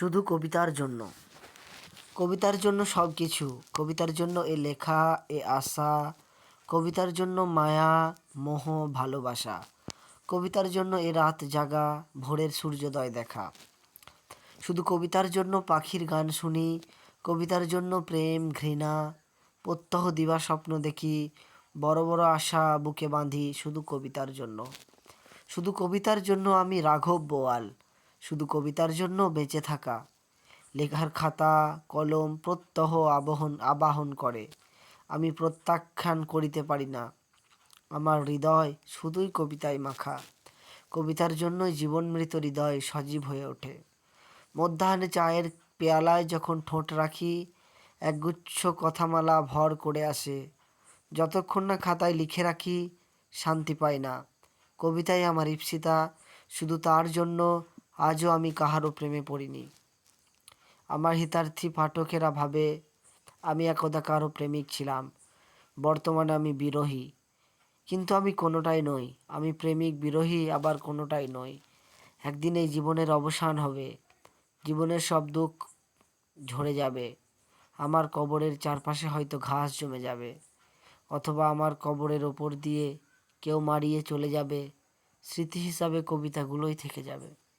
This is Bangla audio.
শুধু কবিতার জন্য। কবিতার জন্য সব কিছু কবিতার জন্য এ লেখা, এ আশা। কবিতার জন্য মায়া, মোহ, ভালোবাসা। কবিতার জন্য এ রাত জাগা, ভোরের সূর্যোদয় দেখা। শুধু কবিতার জন্য পাখির গান শুনি, কবিতার জন্য প্রেম, ঘৃণা, প্রত্যহ দিবা স্বপ্ন দেখি, বড় বড় আশা বুকে বাঁধি শুধু কবিতার জন্য। শুধু কবিতার জন্য আমি রাঘব বোয়াল। শুধু কবিতার জন্য বেঁচে থাকা। লেখার খাতা, কলম, প্রত্যহ আবহন, আবাহন করে। আমি প্রত্যাখ্যান করিতে পারি না। আমার হৃদয় শুধুই কবিতায় মাখা। কবিতার জন্যই জীবন মৃত হৃদয় সজীব হয়ে ওঠে। মধ্যাহ্নে চায়ের পেয়ালায় যখন ঠোঁট রাখি, একগুচ্ছ কথামালা ভর করে আসে। যতক্ষণ না খাতায় লিখে রাখি, শান্তি পাই না। কবিতাই আমার ইপ্সিতা শুধু তার জন্য আজও আমি কাহারও প্রেমে পড়িনি। আমার হিতার্থী পাঠকেরা ভাবে, আমি একদা কারও প্রেমিক ছিলাম। বর্তমানে আমি বিরহী। কিন্তু আমি কোনোটাই নই। আমি প্রেমিক, বিরহী, আবার কোনোটাই নই। একদিন এই জীবনের অবসান হবে। জীবনের সব দুঃখ ঝরে যাবে। আমার কবরের চারপাশে হয়তো ঘাস জমে যাবে। অথবা আমার কবরের ওপর দিয়ে কেউ মারিয়ে চলে যাবে। স্মৃতি হিসাবে কবিতাগুলোই থেকে যাবে।